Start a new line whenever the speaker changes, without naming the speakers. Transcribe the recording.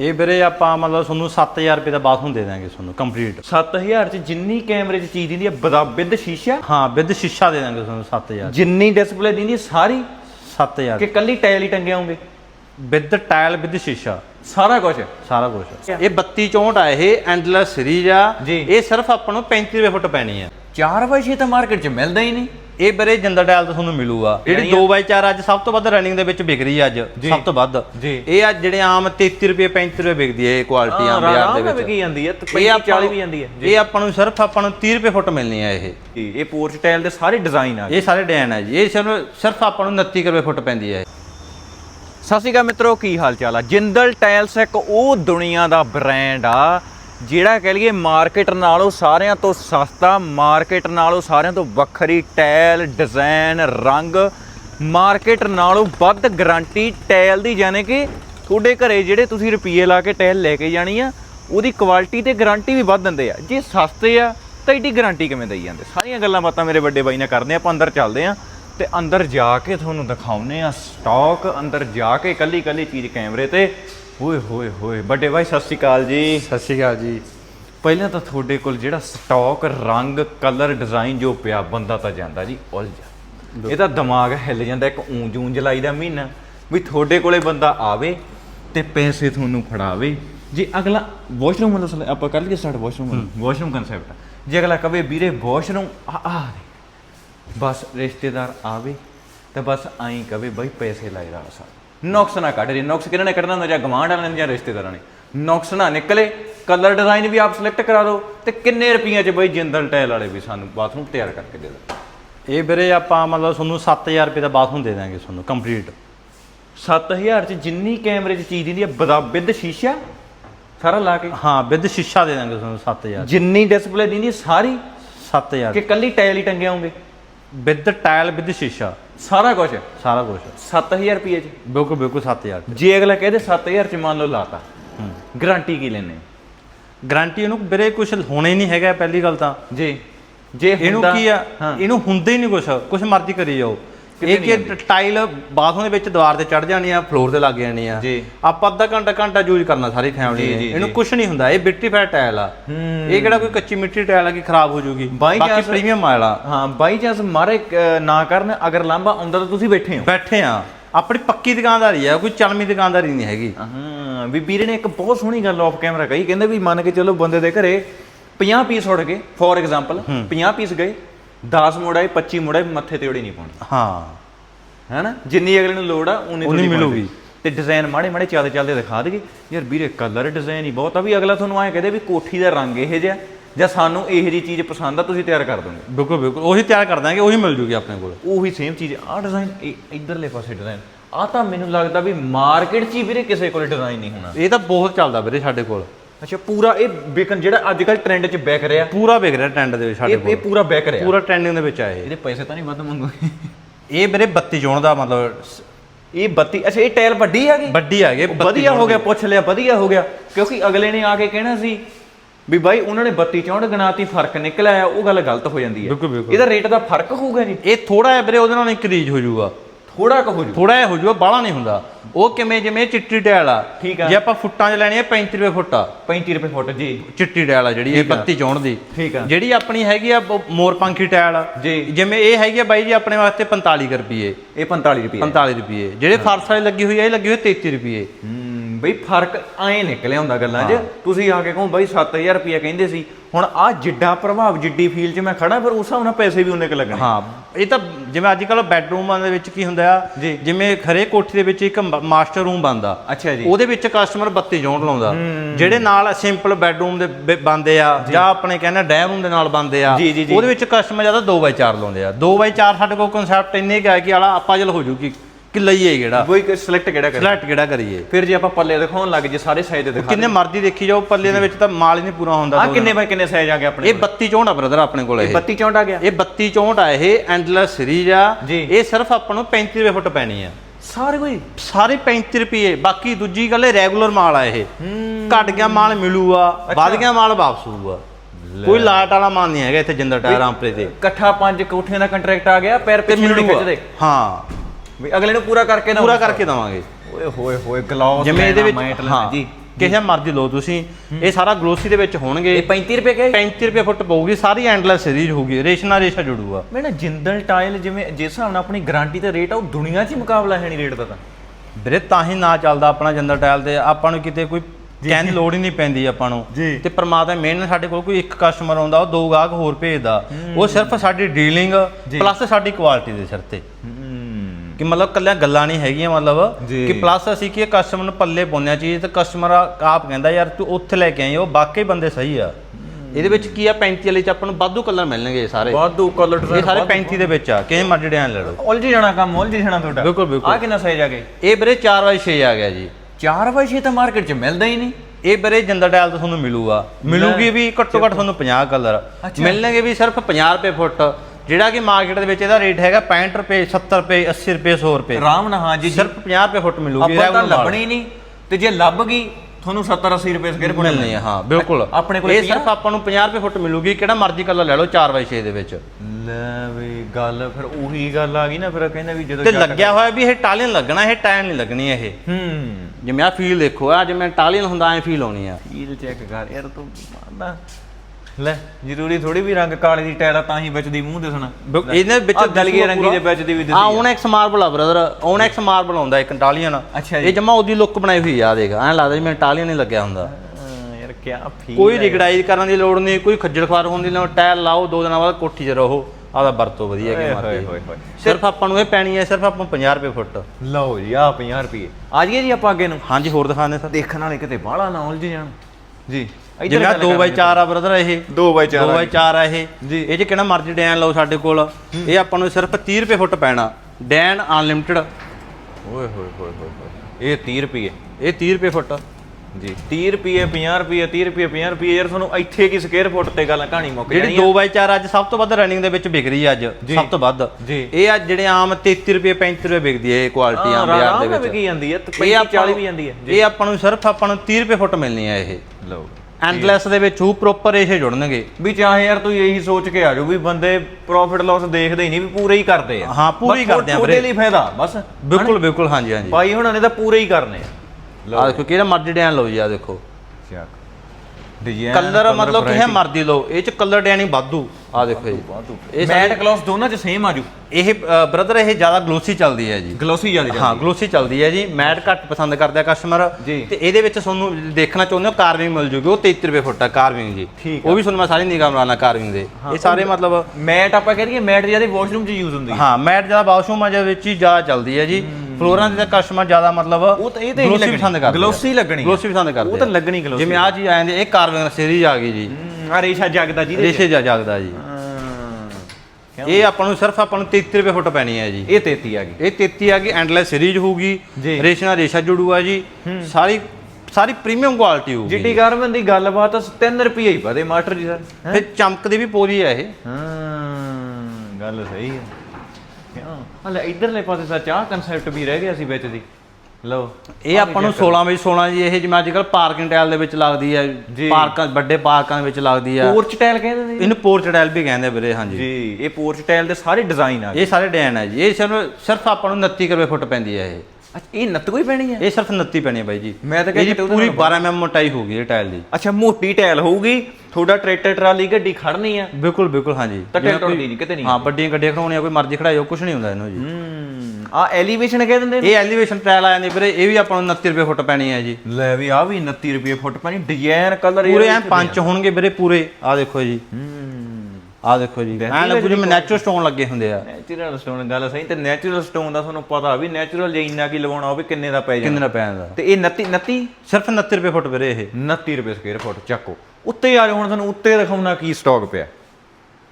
ਇਹ ਵੀਰੇ ਆਪਾਂ ਮਤਲਬ ਤੁਹਾਨੂੰ 7000 ਰੁਪਏ ਦਾ ਬਾਥਰੂਮ ਦੇ ਦਾਂਗੇ ਤੁਹਾਨੂੰ ਕੰਪਲੀਟ
7000 ਚ ਜਿੰਨੀ ਕੈਮਰੇ ਚ ਚੀਜ਼ ਦਿੰਦੀ ਹੈ ਬਦਾ ਵਿਦ ਸ਼ੀਸ਼ਾ?
ਹਾਂ ਵਿਦ ਸ਼ੀਸ਼ਾ ਦੇ ਦਾਂਗੇ ਤੁਹਾਨੂੰ 7000
ਜਿੰਨੀ ਡਿਸਪਲੇ ਦਿੰਦੀ ਹੈ ਸਾਰੀ?
7000
ਕਿ ਕੱਲੀ ਟਾਇਲ ਹੀ ਟੰਗੇ ਹੋਗੇ
ਵਿਦ ਟਾਇਲ ਵਿਦ ਸ਼ੀਸ਼ਾ।
ਸਾਰਾ ਕੁਝ
ਸਾਰਾ ਕੁਝ ਇਹ 32 64 ਆ ਇਹ ਐਂਡਲੈਸ ਸੀਰੀਜ਼ ਆ। ਇਹ ਸਿਰਫ ਆਪਾਂ ਨੂੰ 35 ਰੁਪਏ ਫੁੱਟ ਪੈਣੀ ਆ।
4x6 ਤਾਂ ਮਾਰਕੀਟ ਚ ਮਿਲਦਾ ਹੀ ਨਹੀਂ।
ਇਹ ਵੀਰੇ ਜਿੰਦਾ ਟਾਇਲ ਤੋਂ ਤੁਹਾਨੂੰ ਮਿਲੂਗਾ। ਜਿਹੜੀ
ਯਾਨੀ
2x4 ਅੱਜ ਸਭ ਤੋਂ ਵੱਧ ਰਨਿੰਗ ਦੇ ਵਿੱਚ ਵਿਕ ਰਹੀ ਆ ਅੱਜ ਸਭ ਤੋਂ ਵੱਧ। ਇਹ ਆ ਜਿਹੜੇ ਆਮ 33 ਰੁਪਏ 35 ਰੁਪਏ ਵਿਕਦੀ ਹੈ ਇਹ ਕੁਆਲਿਟੀ ਆਮ ਬਾਜ਼ਾਰ ਦੇ ਵਿੱਚ।
ਵਿਕੀ ਜਾਂਦੀ ਹੈ ਤੇ
ਇਹ
35
ਆਪਾਂ
40
ਨੂੰ-
ਵੀ ਜਾਂਦੀ ਹੈ
ਇਹ ਆਪਾਂ ਨੂੰ ਸਿਰਫ ਆਪਾਂ ਨੂੰ 30 ਰੁਪਏ ਫੁੱਟ ਮਿਲਣੀ ਆ ਇਹ।
ਇਹ ਪੋਰਚ ਟਾਇਲ ਦੇ ਸਾਰੇ ਡਿਜ਼ਾਈਨ ਆ
ਇਹ ਸਾਰੇ ਡਿਜ਼ਾਈਨ ਹੈ ਜੀ। ਇਹ ਸਿਰਫ ਸਿਰਫ ਆਪਾਂ ਨੂੰ 29 ਕੁ ਰੁਪਏ ਫੁੱਟ ਪੈਂਦੀ ਹੈ
ਸਤਿ ਸ਼੍ਰੀ ਅਕਾਲ ਮਿੱਤਰੋ ਕੀ ਹਾਲ ਚਾਲ ਆ? ਜਿੰਦਲ ਟਾਇਲਸ ਇੱਕ ਉਹ ਦੁਨੀਆ ਦਾ ਬ੍ਰਾਂਡ ਆ ਜਿਹੜਾ ਕਹਿ ਲਈਏ ਮਾਰਕੀਟ ਨਾਲੋਂ ਸਾਰਿਆਂ ਤੋਂ ਸਸਤਾ, ਮਾਰਕੀਟ ਨਾਲੋਂ ਸਾਰਿਆਂ ਤੋਂ ਵੱਖਰੀ ਟੈਲ, ਡਿਜ਼ਾਈਨ, ਰੰਗ, ਮਾਰਕੀਟ ਨਾਲੋਂ ਵੱਧ ਗਾਰੰਟੀ ਟੈਲ ਦੀ, ਯਾਨੀ ਕਿ ਤੁਹਾਡੇ ਘਰੇ ਜਿਹੜੇ ਤੁਸੀਂ ਰੁਪਏ ਲਾ ਕੇ ਟੈਲ ਲੈ ਕੇ ਜਾਣੀ ਆ, ਉਹਦੀ ਕੁਆਲਿਟੀ ਤੇ ਗਾਰੰਟੀ ਵੀ ਵੱਧ ਦਿੰਦੇ ਆ। ਜੇ ਸਸਤੇ ਆ, ਤਾਂ ਏਡੀ ਗਾਰੰਟੀ ਕਿਵੇਂ ਦੇਈ ਜਾਂਦੇ? ਸਾਰੀਆਂ ਗੱਲਾਂ ਬਾਤਾਂ ਮੇਰੇ ਵੱਡੇ ਬਾਈ ਨਾਲ ਕਰਦੇ ਆ ਆਪਾਂ ਅੰਦਰ ਚੱਲਦੇ ਆ ਤੇ ਅੰਦਰ ਜਾ ਕੇ ਤੁਹਾਨੂੰ ਦਿਖਾਉਨੇ ਆ ਸਟਾਕ ਅੰਦਰ ਜਾ ਕੇ ਕੱਲੀ ਕੱਲੀ ਚੀਜ਼ ਕੈਮਰੇ ਤੇ। ਓਏ ਹੋਏ ਹੋਏ। ਵੱਡੇ ਬਾਈ ਸਤਿ ਸ਼੍ਰੀ ਅਕਾਲ ਜੀ।
ਸਤਿ ਸ਼੍ਰੀ ਅਕਾਲ ਜੀ।
ਪਹਿਲਾਂ ਤਾਂ ਤੁਹਾਡੇ ਕੋਲ ਜਿਹੜਾ ਸਟਾਕ ਰੰਗ ਕਲਰ ਡਿਜ਼ਾਈਨ ਜੋ ਪਿਆ ਬੰਦਾ ਤਾਂ ਜਾਂਦਾ ਜੀ ਉਲਝ ਇਹ ਤਾਂ ਦਿਮਾਗ ਹਿੱਲ ਜਾਂਦਾ ਇੱਕ ਊਂ ਜੂਨ ਜੁਲਾਈ ਦਾ ਮਹੀਨਾ। ਵੀ ਤੁਹਾਡੇ ਕੋਲੇ ਬੰਦਾ ਆਵੇ ਤੇ ਪੈਸੇ ਤੁਹਾਨੂੰ ਫੜਾਵੇ। ਜੇ ਅਗਲਾ ਵਾਸ਼ਰੂਮ ਮਤਲਬ ਆਪਾਂ ਕਰ ਲਈਏ ਸਟਾਰਟ ਵਾਸ਼ਰੂਮ ਵਾਸ਼ਰੂਮ ਕਨਸੈਪਟ ਜੇ ਅਗਲਾ ਕਵੇ ਵੀਰੇ ਵਾਸ਼ਰੂਮ ਆ ਆ। ਬਸ ਰਿਸ਼ਤੇਦਾਰ ਆਵੇ ਤਾਂ ਬਸ ਐਂ ਕਵੇ ਬਈ ਪੈਸੇ ਲਾਏ ਦਾ ਸਾ ਨੁਕਸ ਨਾ ਕੱਢ ਰਹੀ ਨੁਕਸ ਕਿਹਨਾਂ ਨੇ ਕੱਢਣਾ ਹੁੰਦਾ? ਜਾਂ ਗਵਾਂਢ ਵਾਲਿਆਂ ਨੇ ਜਾਂ ਰਿਸ਼ਤੇਦਾਰਾਂ ਨੇ? ਨੁਕਸ ਨਾ ਨਿਕਲੇ ਕਲਰ ਡਿਜ਼ਾਈਨ ਵੀ ਆਪ ਸਿਲੈਕਟ ਕਰਾ ਦਿਓ ਤੇ ਕਿੰਨੇ ਰੁਪਈਆਂ 'ਚ ਬਈ ਜਿੰਦਲ ਟਾਇਲ ਵਾਲੇ ਵੀ ਸਾਨੂੰ ਬਾਥਰੂਮ ਤਿਆਰ ਕਰਕੇ ਦੇ ਦਿਓ।
ਇਹ ਵੀਰੇ ਆਪਾਂ ਮਤਲਬ ਤੁਹਾਨੂੰ 7000 ਰੁਪਏ ਦਾ ਬਾਥਰੂਮ ਦੇ ਦਾਂਗੇ ਤੁਹਾਨੂੰ ਕੰਪਲੀਟ
7000 'ਚ ਜਿੰਨੀ ਕੈਮਰੇ 'ਚ ਚੀਜ਼ ਦਿੰਦੀ ਹੈ ਬਦਾ ਵਿਦ ਸ਼ੀਸ਼ਾ ਸਾਰਾ ਲਾ ਕੇ?
ਹਾਂ ਵਿਦ ਸ਼ੀਸ਼ਾ ਦੇ ਦਾਂਗੇ ਤੁਹਾਨੂੰ 7000
ਜਿੰਨੀ ਡਿਸਪਲੇ ਦਿੰਦੀ ਸਾਰੀ?
7000
ਕਿ ਕੱਲੀ ਟਾਇਲ ਹੀ ਟੰਗੇ ਹੋਗੇ
ਵਿਦ ਟਾਇਲ ਵਿਦ ਸ਼ੀਸ਼ਾ।
ਸਾਰਾ ਕੁਝ
ਸਾਰਾ ਕੁਝ
7000 ਰੁਪਏ 'ਚ।
ਬਿਲਕੁਲ ਬਿਲਕੁਲ 7000
ਜੇ ਅਗਲਾ ਕਹਦੇ 7000 'ਚ ਮੰਨ ਲਓ ਲਾਤਾ।
ਹੂੰ।
ਗਾਰੰਟੀ ਕੀ ਲੈਣੇ
ਗਾਰੰਟੀ ਇਹਨੂੰ ਵੀਰੇ ਕੁਝ ਹੋਣਾ ਹੀ ਨਹੀਂ ਹੈਗਾ ਪਹਿਲੀ ਗੱਲ ਤਾਂ।
ਜੀ। ਜੇ
ਇਹਨੂੰ ਕੀ ਆ? ਇਹਨੂੰ ਹੁੰਦਾ ਹੀ ਨਹੀਂ ਕੁਝ ਕੁਝ ਮਰਜ਼ੀ ਕਰੀ ਜਾਓ। ਇਹ ਕਿ ਟਾਈਲ ਬਾਥਰੂਮ ਦੇ ਵਿੱਚ ਦੀਵਾਰ ਤੇ ਚੜ ਜਾਣੀ ਆ ਫਲੋਰ ਤੇ ਲੱਗ ਜਾਣੀ ਆ।
ਜੀ।
ਆਪਾਂ ਅੱਧਾ ਘੰਟਾ ਘੰਟਾ ਯੂਜ਼ ਕਰਨਾ ਸਾਰੀ ਫੈਮਿਲੀ ਨੇ। ਇਹਨੂੰ। ਕੁਝ ਨਹੀਂ ਹੁੰਦਾ ਇਹ ਬਿੱਟੀਫਾਈਡ ਟਾਇਲ ਆ। ਇਹ ਕਿਹੜਾ ਕੋਈ ਕੱਚੀ ਮਿੱਟੀ ਟਾਇਲ ਆ ਕਿ ਖਰਾਬ ਹੋ ਜੂਗੀ ਬਾਕੀ ਪ੍ਰੀਮੀਅਮ ਵਾਲਾ
ਹਾਂ ਬਾਈ ਚਾਂਸ ਮਾਰੇ ਨਾ ਕਰਨ ਅਗਰ ਲਾਂਬਾ ਆਉਂਦਾ ਤਾਂ ਤੁਸੀਂ ਬੈਠੇ ਹੋ।
ਬੈਠੇ ਆ। ਆਪਣੀ ਪੱਕੀ ਦੁਕਾਨਦਾਰੀ ਆ ਕੋਈ ਚਲਮੀ ਦੁਕਾਨਦਾਰੀ ਨਹੀਂ ਹੈਗੀ।
ਹਾਂ ਵੀ ਵੀਰੇ ਨੇ ਇੱਕ ਬਹੁਤ ਸੋਹਣੀ ਗੱਲ ਆਫ ਕੈਮਰਾ ਕਹੀ ਕਹਿੰਦੇ ਵੀ ਮੰਨ ਕੇ ਚਲੋ ਬੰਦੇ ਦੇ ਘਰੇ 50 ਪੀਸ ਉੜ ਗਏ ਫੋਰ ਐਗਜ਼ਾਮਪਲ 50 ਪੀਸ ਗਏ 10 ਮੁੜਾਏ 25 ਮੁੜਾਏ ਮੱਥੇ ਤੇ ਉੜੀ ਨਹੀਂ ਪਾਉਣੀ।
ਹਾਂ।
ਹੈਨਾ ਜਿੰਨੀ ਅਗਲੇ ਨੂੰ ਲੋੜ ਆ ਉਨੀ
ਉਨੀ ਮਿਲੂਗੀ।
ਤੇ ਡਿਜ਼ਾਈਨ ਮਾੜੇ ਮਾੜੇ ਚੱਲਦੇ ਚੱਲਦੇ ਦਿਖਾ ਦੇਗੀ ਯਾਰ ਵੀਰੇ ਕਲਰ ਡਿਜ਼ਾਈਨ ਹੀ ਬਹੁਤ ਆ ਵੀ ਅਗਲਾ ਤੁਹਾਨੂੰ ਐਂ ਕਹਦੇ ਵੀ ਕੋਠੀ ਦਾ ਰੰਗ ਇਹ ਜਿਹਾ ਜਾਂ ਸਾਨੂੰ ਇਹੋ ਜੀ ਚੀਜ਼ ਪਸੰਦ ਆ ਤੁਸੀਂ ਤਿਆਰ ਕਰ ਦੋਗੇ
ਬਿਲਕੁਲ ਬਿਲਕੁਲ। ਉਹੀ ਤਿਆਰ ਕਰ ਦਾਂਗੇ ਉਹੀ ਮਿਲ ਜੂਗੀ ਆਪਣੇ ਕੋਲ।
ਉਹੀ ਸੇਮ ਚੀਜ਼। ਆਹ ਡਿਜ਼ਾਈਨ ਇਧਰਲੇ ਪਾਸੇ ਡਿਜ਼ਾਈਨ ਆ ਤਾਂ ਮੈਨੂੰ ਲੱਗਦਾ ਵੀ ਮਾਰਕੀਟ 'ਚ ਹੀ ਵੀਰੇ ਕਿਸੇ ਕੋਲ ਡਿਜ਼ਾਈਨ ਨਹੀਂ ਹੋਣਾ।
ਇਹ ਤਾਂ ਬਹੁਤ ਚੱਲਦਾ ਵੀਰੇ ਸਾਡੇ ਕੋਲ।
ਅੱਛਾ ਪੂਰਾ ਇਹ ਵਿਕਨ ਜਿਹੜਾ ਅੱਜ ਕੱਲ ਟ੍ਰੈਂਡ 'ਚ ਵਿਕ ਰਿਹਾ?
ਪੂਰਾ ਵਿਕ ਰਿਹਾ ਟ੍ਰੈਂਡ ਦੇ ਵਿੱਚ ਸਾਡੇ
ਇਹ ਇਹ
ਕੋਲ।
ਪੂਰਾ ਵਿਕ ਰਿਹਾ?
ਪੂਰਾ ਟ੍ਰੈਂਡਿੰਗ ਦੇ ਵਿੱਚ ਆ ਇਹ।
ਇਹਦੇ ਪੈਸੇ ਤਾਂ ਨਹੀਂ ਵੱਧ ਮੰਗੋਗੇ।
ਇਹ ਵੀਰੇ 32 ਚੋਣ ਦਾ ਮਤਲਬ
ਇਹ 32 ਅੱਛਾ ਇਹ ਟਾਇਲ ਵੱਡੀ ਹੈਗੀ
ਵੱਡੀ ਹੈਗੇ
ਉਹ ਵਧੀਆ ਹੋ ਗਿਆ ਪੁੱਛ ਲਿਆ ਵਧੀਆ ਹੋ ਗਿਆ। ਕਿਉਂਕਿ ਅਗਲੇ ਨੇ ਆ ਕੇ ਕਹਿਣਾ ਸੀ ਵੀ ਬਾਈ ਉਹਨਾਂ ਨੇ 32 64 ਗਣਾਤੀ ਫ਼ਰਕ ਨਿਕਲਿਆ ਆ ਉਹ ਗੱਲ ਗਲਤ ਹੋ ਜਾਂਦੀ ਹੈ।
ਬਿਲਕੁਲ, ਬਿਲਕੁਲ।
ਇਹਦਾ ਰੇਟ ਦਾ ਫ਼ਰਕ ਹੋਊਗਾ ਜੀ।
ਇਹ ਥੋੜਾ ਜਿਹਾ ਵੀਰੇ ਉਹਦੇ ਨਾਲ ਇਨਕਰੀਜ਼ ਹੋ ਜਾਊਗਾ।
ਥੋੜਾ ਕੁ ਹੋ ਜੂ
ਥੋੜਾ ਜਿਹਾ ਹੋ ਜਾਊਗਾ ਬਾਹਲਾ ਨਹੀਂ ਹੁੰਦਾ। ਉਹ ਕਿਵੇਂ ਜਿਵੇਂ ਚਿੱਟੀ ਟਾਇਲ ਆ।
ਠੀਕ ਆ।
ਜੇ ਆਪਾਂ ਫੁੱਟਾਂ 'ਚ ਲੈਣੀ ਹੈ 35 ਰੁਪਏ ਫੁੱਟ ਆ।
35 ਰੁਪਏ ਫੁੱਟ ਜੀ।
ਚਿੱਟੀ ਟਾਇਲ ਆ ਜਿਹੜੀ ਇਹ
ਆ।
32 ਚੋਣ ਦੀ।
ਠੀਕ ਆ।
ਜਿਹੜੀ ਆਪਣੀ ਹੈਗੀ ਆ ਉਹ ਮੋਰਪੰਖੀ ਟਾਇਲ ਆ।
ਜੀ।
ਜਿਵੇਂ ਇਹ ਹੈਗੀ ਆ ਬਾਈ ਜੀ ਆਪਣੇ ਵਾਸਤੇ 45 ਕੁ ਰੁਪਏ
ਇਹ 45 ਰੁਪਏ
45 ਰੁਪਏ ਜਿਹੜੇ ਫਰਸ਼ ਵਾਲੀ ਲੱਗੀ ਹੋਈ ਆ ਇਹ ਲੱਗੀ ਹੋਈ 33 ਰੁਪਏ
ਬਈ ਫ਼ਰਕ ਐਂ ਨਿਕਲਿਆ ਹੁੰਦਾ ਗੱਲਾਂ 'ਚ। ਤੁਸੀਂ ਆ ਕੇ ਕਹੋ ਬਾਈ 7000 ਰੁਪਏ ਕਹਿੰਦੇ ਸੀ। ਹੁਣ ਆ ਜਿੱਡਾ ਪ੍ਰਭਾਵ ਜਿੱਡੀ ਫੀਲ 'ਚ ਮੈਂ ਖੜਾ ਫਿਰ ਉਸ ਹਿਸਾਬ ਨਾਲ ਪੈਸੇ ਵੀ ਉਹਨੇ ਕ ਲੱਗਣੇ।
ਹਾਂ ਇਹ ਤਾਂ ਜਿਵੇਂ ਅੱਜ ਕੱਲ ਬੈੱਡਰੂਮਾਂ ਦੇ ਵਿੱਚ ਕੀ ਹੁੰਦਾ ਆ। ਜਿਵੇਂ ਖਰੇ ਕੋਠੀ ਦੇ ਵਿੱਚ ਇੱਕ ਮਾਸਟਰ ਰੂਮ ਬਣਦਾ।
ਅੱਛਾ ਜੀ।
ਉਹਦੇ ਵਿੱਚ ਕਸਟਮਰ 32 ਜੌਂਟ ਲਾਉਂਦਾ। ਜਿਹੜੇ ਨਾਲ ਸਿੰਪਲ ਬੈੱਡਰੂਮ ਦੇ ਬ- ਬਣਦੇ ਆ ਜਾਂ। ਆਪਣੇ ਕਹਿੰਦੇ ਡਾਇ ਰੂਮ ਦੇ ਨਾਲ ਬਣਦੇ ਆ। ਉਹਦੇ ਵਿੱਚ ਕਸਟਮਰ ਜ਼ਿਆਦਾ 2x4 ਲਾਉਂਦੇ ਆ। 2x4 ਸਾਡੇ ਕੋਲ ਕਨਸੈਪਟ ਇੰਨੇ ਕੁ ਹੈ ਕਿ ਆਲਾ ਆਪਾਂ ਜਲ ਹੋ ਜੂਗੀ। ਕਿ ਲਈਏ ਕਿਹੜਾ?
ਬਈ ਸਿਲੈਕਟ ਕਿਹੜਾ ਕਰੇ
ਸਿਲੈਕਟ ਕਿਹੜਾ ਕਰੀਏ?
ਫਿਰ ਜੇ ਆਪਾਂ ਪੱਲੇ ਦਿਖਾਉਣ ਲੱਗ ਜੇ ਸਾਰੇ ਸਾਈਜ਼ ਦੇ ਦਿਖਾ
ਕਿੰਨੇ ਮਰਜ਼ੀ ਦੇਖੀ ਜਾਓ ਪੱਲੇ ਦੇ ਵਿੱਚ ਤਾਂ ਮਾਲ ਹੀ ਨਹੀਂ ਪੂਰਾ ਹੁੰਦਾ
ਆ ਕਿੰਨੇ ਬਾਈ ਕਿੰਨੇ ਸਾਈਜ਼ ਆ ਗਏ ਆਪਣੇ
ਇਹ 32 ਚੌਂਟ ਆ ਬ੍ਰਦਰ ਆਪਣੇ ਕੋਲ ਇਹ
32 ਚੌਂਟ ਆ ਗਿਆ?
ਇਹ 32 ਚੌਂਟ ਆ ਇਹ ਐਂਡਲੈਸ ਸੀਰੀਜ਼ ਆ। ਇਹ ਸਿਰਫ ਆਪਾਂ ਨੂੰ 35 ਰੁਪਏ ਫੁੱਟ ਪੈਣੀ ਆ।
ਸਾਰੇ ਕੋਈ?
ਸਾਰੇ 35 ਰੁਪਏ। ਬਾਕੀ ਦੂਜੀ ਗੱਲ ਇਹ ਰੈਗੂਲਰ ਮਾਲ ਆ ਇਹ। ਘਟ ਗਿਆ ਮਾਲ ਮਿਲੂਗਾ ਵੱਧ ਗਿਆ ਮਾਲ ਵਾਪਸ ਹੋਊਗਾ। ਕੋਈ ਲਾਟ ਵਾਲਾ ਮਾਲ ਨਹੀਂ ਹੈਗਾ ਇੱਥੇ ਜਿੰਦਰ ਟਾਇਰ ਰਾਮਪਰੇ ਤੇ
ਇਕੱਠਾ ਪੰਜ ਕੋਠੀਆਂ ਦਾ ਕੰਟਰੈਕਟ ਆ ਗਿਆ ਪੈਰ ਪਿੱਛੇ ਖਿੱਚਦੇ
ਹਾਂ।
ਵੀ ਅਗਲੇ ਨੂੰ ਪੂਰਾ ਕਰਕੇ ਨਾ
ਪੂਰਾ ਕਰਕੇ ਦਵਾਂਗੇ।
ਓਏ ਹੋਏ ਹੋਏ ਗਲਾਸ
ਜਿਵੇਂ ਇਹਦੇ ਵਿੱਚ ਹਾਂ
ਜੀ।
ਕਿਸੇ ਮਰਜ਼ੀ ਲਓ ਤੁਸੀਂ। ਇਹ ਸਾਰਾ ਗਲੋਸੀ ਦੇ ਵਿੱਚ ਹੋਣਗੇ।
ਇਹ 35 ਰੁਪਏ ਕਹੇ
35 ਰੁਪਏ ਫੁੱਟ ਪਊਗੀ ਸਾਰੀ ਐਂਡਲੈਸ ਸੀਰੀਜ਼ ਹੋਊਗੀ। ਰੇਸ਼ਨਾ ਰੇਸ਼ਾ ਜੁੜੂਗਾ।
ਮੈਂ ਨਾ ਜਿੰਦਲ ਟਾਇਲ ਜਿਵੇਂ ਜਿਸ ਹਿਸਾਬ ਨਾਲ ਆਪਣੀ ਗਾਰੰਟੀ ਤੇ ਰੇਟ ਆ ਉਹ ਦੁਨੀਆ 'ਚ ਹੀ ਮੁਕਾਬਲਾ ਹੈ ਨਹੀਂ ਰੇਟ ਦਾ ਤਾਂ।
ਵੀਰੇ ਤਾਂ ਹੀ ਨਾ ਚੱਲਦਾ ਆਪਣਾ ਜੰਦਰ ਟਾਇਲ ਤੇ। ਆਪਾਂ ਨੂੰ ਕਿਤੇ ਕੋਈ ਕਹਿਣ ਦੀ ਲੋੜ ਹੀ ਨਹੀਂ ਪੈਂਦੀ ਆਪਾਂ ਨੂੰ। ਤੇ ਪ੍ਰਮਾਤਮਾ ਮਿਹਰ ਸਾਡੇ ਕੋਲ ਕੋਈ ਇੱਕ ਕਸਟਮਰ ਆਉਂਦਾ ਉਹ ਦੋ ਗਾਹਕ ਹੋਰ ਭੇਜਦਾ। ਉਹ ਸਿਰਫ ਸਾਡੀ ਡੀਲਿੰਗ ਪਲੱਸ ਸਾਡੀ ਕੁਆਲਿਟੀ ਦੇ ਸਿਰ ਤੇ। ਕਿ ਮਤਲਬ ਕੱਲਿਆਂ ਗੱਲਾਂ ਨਹੀਂ ਹੈਗੀਆਂ ਮਤਲਬ
ਜੀ।
ਕਿ ਪਲੱਸ ਅਸੀਂ ਕੀ ਕਸਟਮਰ ਨੂੰ ਪੱਲੇ ਪਾਉਂਦੇ ਆ ਚੀਜ਼ ਤੇ ਕਸਟਮਰ ਆਪ ਕਹਿੰਦਾ ਯਾਰ ਤੂੰ ਉੱਥੇ ਲੈ ਕੇ ਆਈ ਉਹ ਵਾਕਈ ਬੰਦੇ ਸਹੀ ਆ। ਇਹਦੇ ਵਿੱਚ ਕੀ ਆ 35 ਵਾਲੇ ਚ ਆਪਾਂ ਨੂੰ ਵਾਧੂ ਕਲਰ ਮਿਲਣਗੇ ਇਹ ਸਾਰੇ।
ਵਾਧੂ ਕਲਰ
ਇਹ ਸਾਰੇ 35 ਦੇ ਵਿੱਚ ਆ ਕਿਸੇ ਮਰਜ਼ੀ ਡਿਜ਼ਾਈਨ ਲੈ ਲਓ।
ਉਲਝ ਜਾਣਾ ਕੰਮ ਉਲਝ ਜਾਣਾ ਤੁਹਾਡਾ।
ਬਿਲਕੁਲ, ਬਿਲਕੁਲ।
ਆ ਕਿੰਨਾ ਸਾਈਜ਼ ਆ ਗਏ?
ਇਹ ਵੀਰੇ 4x6 ਆ ਗਿਆ ਜੀ।
4 ਬਾਈ 6 ਤਾਂ ਮਾਰਕੀਟ 'ਚ ਮਿਲਦਾ ਹੀ ਨਹੀਂ।
ਇਹ ਵੀਰੇ ਜੰਦਰ ਟਾਇਲ ਤੋਂ ਤੁਹਾਨੂੰ ਮਿਲੂਗਾ। ਮਿਲੂਗੀ ਵੀ ਘੱਟੋ ਘੱਟ ਤੁਹਾਨੂੰ 50 ਕਲਰ
ਅੱਛਾ।
ਮਿਲਣਗੇ ਵੀ ਸਿਰਫ 50 ਰੁਪਏ ਫੁੱਟ। ਜਿਹੜਾ ਕਿ ਮਾਰਕੀਟ ਦੇ ਵਿੱਚ ਇਹਦਾ ਰੇਟ ਹੈਗਾ 65 ਰੁਪਏ 70 ਰੁਪਏ 80 ਰੁਪਏ 100 ਰੁਪਏ।
ਆਰਾਮ ਨਾਲ ਹਾਂ ਜੀ
ਸਿਰਫ 50 ਰੁਪਏ ਫੁੱਟ ਮਿਲੂਗੀ
ਆਪਾਂ ਤਾਂ। ਲੱਭਣੀ ਨਹੀਂ। ਤੇ ਜੇ ਲੱਭ ਗਈ ਤੁਹਾਨੂੰ 70 80 ਰੁਪਏ ਸਕੇਅਰ ਫੁੱਟ
ਮਿਲਣੀ ਹੈ ਹਾਂ ਬਿਲਕੁਲ।
ਆਪਣੇ ਕੋਲ
ਇਹ? ਸਿਰਫ ਆਪਾਂ ਨੂੰ 50 ਰੁਪਏ ਫੁੱਟ ਮਿਲੂਗੀ ਕਿਹੜਾ ਮਰਜ਼ੀ ਕਲਰ ਲੈ ਲਓ 4x6 ਦੇ ਵਿੱਚ।
ਲੈ ਵੀ ਗੱਲ ਫਿਰ ਉਹੀ ਗੱਲ ਆ ਗਈ ਨਾ ਫਿਰ ਕਹਿੰਦੇ ਵੀ ਜਦੋਂ
ਤੇ ਲੱਗਿਆ ਹੋਇਆ ਵੀ ਇਹ ਟਾਲੀਨ ਲੱਗਣਾ ਇਹ ਟਾਇਲ ਨਹੀਂ ਲੱਗਣੀ ਇਹ।
ਹੂੰ।
ਜਿਵੇਂ ਆ ਫੀਲ ਦੇਖੋ ਆ ਜਿਵੇਂ ਟਾਲੀਨ ਹੁੰਦਾ ਐ ਫੀਲ ਆਉਣੀ ਆ।
ਫੀਲ ਚੈੱਕ ਕਰ ਯਾਰ ਤੂੰ ਮਾਰਦਾ ਲੈ ਜ਼ਰੂਰੀ ਥੋੜੀ ਵੀ ਰੰਗ ਕਾਲੇ ਦੀ ਟਾਇਲ ਆ ਤਾਂ ਹੀ ਵਿੱਚ ਦੀ ਮੂੰਹ ਦਿਸਣਾ
ਬਿਲ- ਇਹਦੇ ਵਿੱਚ
ਆਹ ਦਲਗੇ ਰੰਗੀ ਦੇ ਵਿੱਚ ਦੀ ਵੀ
ਆ
ਦਿਸਦੀ ਆ।
ਓਨੈਕਸ ਮਾਰਬਲ ਆ ਬ੍ਰਦਰ ਓਨੈਕਸ ਮਾਰਬਲ ਆਉਂਦਾ ਇੱਕ ਟਾਲੀਨ
ਅੱਛਾ ਜੀ।
ਇਹ ਜਮਾ ਉਹਦੀ ਲੁੱਕ ਬਣਾਈ ਹੋਈ ਆ ਦੇਖ। ਐਂ ਲੱਗਦਾ ਜਿਵੇਂ ਟਾਲੀਨ ਨਹੀਂ ਲੱਗਿਆ ਹੁੰਦਾ।
ਹਾਂ, ਯਾਰ ਕੀ ਫੀਲ
ਕੋਈ ਰਿਗੜਾਈ ਕਰਨ ਦੀ ਲੋੜ ਨਹੀਂ ਕੋਈ ਖੱਜਲ ਖਵਾਰ ਹੋਣ ਦੀ ਲੋੜ ਟਾਇਲ ਲਾਓ ਦੋ ਦਿਨਾਂ ਬਾਅਦ ਕੋਠੀ 'ਚ ਰਹੋ। ਆਦਾ ਵਰਤੋ ਵਧੀਆ
ਓਏ
ਕਿ
ਹੋਏ ਹੋਏ ਹੋਏ।
ਸਿਰਫ ਆਪਾਂ ਨੂੰ ਇਹ ਪੈਣੀ ਹੈ ਸਿਰਫ ਆਪਾਂ ਨੂੰ 50 ਰੁਪਏ ਫੁੱਟ।
ਲਓ ਜੀ ਆ 50 ਰੁਪਏ। ਆ ਜਾਈਏ ਜੀ ਆਪਾਂ ਅੱਗੇ ਨੂੰ।
ਹਾਂਜੀ ਹੋਰ ਦਿਖਾਣੇ ਸਰ।
ਦੇਖਣ ਵਾਲੇ ਕਿਤੇ ਬਾਹਲਾ ਨਾ ਉਲਝ ਜਾਣ ਜੀ।
ਆ 2x4 ਆ ਬ੍ਰਦਰ ਇਹ।
2x4
2x4 ਆ ਇਹ।
ਜੀ।
ਇਹ 'ਚ ਕਿਹੜਾ ਮਰਜ਼ੀ ਡੈਨ ਲਓ ਸਾਡੇ ਕੋਲ। ਇਹ ਆਪਾਂ ਨੂੰ ਸਿਰਫ 30 ਰੁਪਏ ਫੁੱਟ ਪੈਣਾ। Then unlimited.
ਓਏ ਹੋਏ ਹੋਏ ਹੋਏ ਹੋਏ। ਇਹ 30 ਰੁਪਏ।
ਇਹ 30 ਰੁਪਏ ਫੁੱਟ।
ਜੀ। 30 ਰੁਪਏ 50 ਰੁਪਏ 30 ਰੁਪਏ 50 ਰੁਪਏ। ਯਾਰ ਤੁਹਾਨੂੰ ਇੱਥੇ ਕੀ ਸਕੁਅਰ ਫੁੱਟ ਤੇ ਗੱਲ ਕਹਾਣੀ ਮੁੱਕ
ਜਿਹੜੀ 2x4 ਅੱਜ ਸਭ ਤੋਂ ਵੱਧ ਰਨਿੰਗ ਦੇ ਵਿੱਚ ਵਿਕ ਰਹੀ ਹੈ ਅੱਜ। ਸਭ ਤੋਂ ਵੱਧ।
ਜੀ।
ਇਹ ਅੱਜ ਜਿਹੜੇ ਆਮ 33 ਰੁਪਏ 35 ਰੁਪਏ ਵਿਕਦੀ ਹੈ ਇਹ ਕੁਆਲਿਟੀ ਆਮ ਬਾਜ਼ਾਰ ਦੇ ਵਿੱਚ
ਕੀ ਜਾਂਦੀ ਹੈ ਤੇ
ਇਹ
35
ਆਪਾਂ
40
ਨੂੰ-
ਵੀ ਜਾਂਦੀ ਹੈ
ਇਹ ਆਪਾਂ ਨੂੰ ਸਿਰਫ ਆਪਾਂ ਨੂੰ 30 ਰੁਪਏ ਫੁੱਟ ਮਿਲਣੀ ਹੈ ਇਹ।
ਲਓ।
ਐਂਡਲੈਸ ਦੇ ਵਿੱਚ ਉਹ ਪ੍ਰੋਪਰ ਇਹ ਜੁੜਨਗੇ।
ਵੀ ਚਾਹੇ ਯਾਰ ਤੂੰ ਇਹੀ ਸੋਚ ਕੇ ਆ ਜਾਓ ਵੀ ਬੰਦੇ ਪ੍ਰੋਫਿਟ ਲਾਸ ਦੇਖਦੇ ਹੀ ਨਹੀਂ ਵੀ ਪੂਰੇ ਹੀ ਕਰਦੇ ਆ।
ਹਾਂ, ਪੂਰੇ ਹੀ ਕਰਦੇ ਆ ਵੀਰੇ।
ਲਈ ਫਾਇਦਾ ਬਸ।
ਬਿਲਕੁਲ ਬਿਲਕੁਲ ਹਾਂਜੀ ਹਾਂਜੀ।
ਭਾਈ ਹੁਣਾਂ ਨੇ ਤਾਂ ਪੂਰੇ ਹੀ ਕਰਨੇ ਆ।
ਆ ਦੇਖੋ ਕਿਹੜਾ ਮਰਜ਼ੀ ਡਿਜ਼ਾਈਨ ਲਓ ਜੀ ਆ ਦੇਖੋ।
ਚੱਕ ਡਿਜ਼ਾਈਨ
ਕਲਰ ਮਤਲਬ ਕਿਸੇ ਮਰਜ਼ੀ ਲਓ ਇਹ ਚ ਕਲਰ ਡਿਜ਼ਾਈਨ ਵਾਧੂ। ਆ ਦੇਖੋ ਜੀ। ਇਹ
ਮੈਟ ਕਲੌਸ ਦੋਨਾਂ ਚ ਸੇਮ ਆਜੂ
ਇਹ ਬ੍ਰਦਰ ਇਹ ਜ਼ਿਆਦਾ ਗਲੋਸੀ ਚੱਲਦੀ ਹੈ ਜੀ।
ਗਲੋਸੀ ਜ਼ਿਆਦਾ
ਹਾਂ। ਗਲੋਸੀ ਚੱਲਦੀ ਹੈ ਜੀ। ਮੈਟ ਘੱਟ ਪਸੰਦ ਕਰਦੇ ਆ ਕਸਟਮਰ। ਤੇ ਇਹਦੇ ਵਿੱਚ ਤੁਹਾਨੂੰ ਦੇਖਣਾ ਚਾਹੁੰਦੇ ਹੋ ਕਾਰਵਿੰਗ ਮਿਲ ਜੂਗੀ। ਉਹ 33 ਰੁਪਏ ਫੁੱਟ ਆ ਕਾਰਵਿੰਗ ਜੀ। ਉਹ ਵੀ ਤੁਹਾਨੂੰ ਮੈਂ ਸਾਰੀ ਨਿਗਾਹ ਮਾਰਨਾ ਕਾਰਵਿੰਗ ਦੇ। ਇਹ ਸਾਰੇ ਮਤਲਬ
ਮੈਟ ਆਪਾਂ ਕਹਿ ਮੈਟ ਜ਼ਿਆਦਾ ਵਾਸ਼ਰੂਮ ਚ ਯੂਜ਼ ਹੁੰਦੀ ਹੈ।
ਹਾਂ ਮੈਟ ਜ਼ਿਆਦਾ ਵਾਸ਼ਰੂਮ ਦੇ ਵਿੱਚ ਹੀ ਜ਼ਿਆਦਾ ਚੱਲਦੀ ਹੈ ਜੀ। ਫਲੋਰਾਂ ਦੇ ਤਾਂ ਕਸਟਮਰ ਜ਼ਿਆਦਾ ਮਤਲਬ
ਉਹ ਤਾਂ ਇਹ ਤੇ ਲੱਗਣੀ।
ਪਸੰਦ ਕਰਦੇ
glossy ਲੱਗਣੀ
glossy ਪਸੰਦ ਕਰਦੇ
ਉਹ ਤਾਂ। ਲੱਗਣੀ glossy
ਜਿਵੇਂ ਆ ਚੀਜ਼ ਆ ਜਾਂਦੀ ਇਹ ਕਾਰਵਿੰਗ ਸੀਰੀਜ਼ ਆ ਗਈ ਜੀ।
ਆ ਰੇਸ਼ਾ ਜਗਦਾ ਜੀ
ਰੇਸ਼ੇ ਜਗਦਾ ਜੀ। ਇਹ ਆਪਾਂ ਨੂੰ ਸਿਰਫ ਆਪਾਂ ਨੂੰ 33 ਰੁਪਏ ਫੁੱਟ ਪੈਣੀ ਹੈ ਜੀ।
ਇਹ 33 ਆ ਗਈ।
ਇਹ 33 ਆ ਗਈ ਐਂਡਲੈਸ ਸੀਰੀਜ਼ ਹੋਊਗੀ। ਰੇਸ਼ੇ ਨਾਲ ਰੇਸ਼ਾ ਜੁੜੂਗਾ ਜੀ। ਸਾਰੀ ਸਾਰੀ ਪ੍ਰੀਮੀਅਮ ਕੁਆਲਿਟੀ ਹੋਊਗੀ
ਜਿੱਡੀ ਗਾਰਮੈਂਟ ਦੀ ਗੱਲਬਾਤ 3 ਰੁਪਏ ਹੀ ਪਦੇ ਮਾਸਟਰ ਜੀ ਸਰ।
ਫਿਰ ਚਮਕਦੀ ਵੀ ਪੂਰੀ ਹੈ ਇਹ।
ਹਾਂ ਗੱਲ ਸਹੀ ਹੈ ਹਲੇ ਇਧਰਲੇ ਪਾਸੇ ਸੱਚ ਆਹ ਕਨਸੈਪਟ ਵੀ ਰਹਿ ਗਿਆ ਸੀ ਵਿੱਚ ਦੀ ਲਓ
ਇਹ ਆਪਾਂ ਨੂੰ 16 ਵਿੱਚ 16 ਜੀ ਇਹ ਜਿਵੇਂ ਅੱਜ ਕੱਲ ਪਾਰਕਿੰਗ ਟਾਇਲ ਦੇ ਵਿੱਚ ਲੱਗਦੀ ਹੈ। ਪਾਰਕਾਂ ਵੱਡੇ ਪਾਰਕਾਂ ਦੇ ਵਿੱਚ ਲੱਗਦੀ ਆ।
ਪੋਰਚ ਟਾਇਲ ਕਹਿੰਦੇ ਨੇ
ਇਹਨੂੰ ਪੋਰਚ ਟਾਇਲ ਵੀ ਕਹਿੰਦੇ ਆ ਵੀਰੇ ਹਾਂਜੀ।
ਜੀ ਇਹ ਪੋਰਚ ਟਾਇਲ ਦੇ ਸਾਰੇ ਡਿਜ਼ਾਈਨ ਆ
ਇਹ ਸਾਰੇ ਡਿਜ਼ਾਈਨ ਹੈ ਜੀ। ਇਹ ਸਿਰਫ ਆਪਾਂ ਨੂੰ 29 ਕੁ ਰੁਪਏ ਫੁੱਟ ਪੈਂਦੀ ਹੈ ਇਹ।
ਅੱਛਾ ਇਹ ਨੱਤ ਕੋਈ ਪੈਣੀ ਹੈ?
ਇਹ ਸਿਰਫ 29 ਪੈਣੀ ਹੈ ਬਾਈ ਜੀ।
ਮੈਂ ਤਾਂ ਕਿਹਾ
ਇਹਦੀ
ਕਿਤੇ ਉਹਦੇ
ਪੂਰੀ
ਨਾਲੋਂ
12 mm ਮੋਟਾਈ ਹੋਊਗੀ ਇਹ ਟਾਇਲ ਦੀ।
ਅੱਛਾ ਮੋਟੀ ਟਾਇਲ ਹੋਊਗੀ ਤੁਹਾਡਾ ਟਰੈਕਟਰ ਟਰਾਲੀ ਗੱਡੀ ਖੜਨੀ ਆ
ਬਿਲਕੁਲ ਬਿਲਕੁਲ ਹਾਂਜੀ।
ਤਾਂ
ਕੋਈ-
ਹੁੰਦੀ ਨਹੀਂ ਕਿਤੇ ਨਹੀਂ।
ਹਾਂ ਵੱਡੀਆਂ ਗੱਡੀਆਂ ਖੜਾਉਣੀਆਂ ਕੋਈ ਮਰਜ਼ੀ ਖੜਾਇਓ ਕੁਝ ਨਹੀਂ ਹੁੰਦਾ ਇਹਨੂੰ ਜੀ।
ਹੂੰ ਆ ਐਲੀਵੇਸ਼ਨ ਕਹਿ ਦਿੰਦੇ ਨੇ
ਇਹ ਐਲੀਵੇਸ਼ਨ ਟਾਇਲ ਆ ਜਾਂਦੀ ਵੀਰੇ ਇਹ ਵੀ ਆਪਾਂ ਨੂੰ 29 ਰੁਪਏ ਫੁੱਟ ਪੈਣੀ ਹੈ ਜੀ।
ਲੈ ਵੀ ਆ ਵੀ 29 ਰੁਪਏ ਫੁੱਟ ਪੈਣੀ ਡਿਜ਼ਾਈਨ ਕਲਰ
ਪੂਰੇ ਐ ਪੰਜ ਹੋਣਗੇ ਵੀਰੇ ਪੂਰੇ। ਆ ਦੇਖੋ ਜੀ।
ਹੂੰ।
ਆ ਦੇਖੋ ਜੀ। ਐ ਲੱਗੂ ਜਿਵੇਂ ਨੈਚੁਰਲ ਸਟੋਨ ਲੱਗੇ ਹੁੰਦੇ ਆ।
ਨੈਚੁਰਲ ਸਟੋਨ ਗੱਲ ਸਹੀ ਤੇ ਨੈਚੁਰਲ ਸਟੋਨ ਦਾ ਤੁਹਾਨੂੰ ਪਤਾ ਵੀ ਨੈਚੁਰਲ ਜੇ ਇੰਨਾ ਕੀ ਲਵਾਉਣਾ ਹੋਵੇ ਕਿੰਨੇ ਦਾ ਪੈ
ਕਿੰਨੇ
ਜਾਣਾ।
ਦਾ ਪੈ ਜਾਂਦਾ?
ਤੇ ਇਹ 29 29
ਸਿਰਫ 29 ਰੁਪਏ ਫੁੱਟ ਵੀਰੇ ਇਹ।
29 ਰੁਪਏ ਸਕੁਅਰ ਫੁੱਟ ਚੱਕੋ। ਉੱਤੇ ਆ ਜਾਓ ਹੁਣ ਤੁਹਾਨੂੰ ਉੱਤੇ ਦਿਖਾਉਣਾ ਕੀ ਸਟਾਕ ਪਿਆ।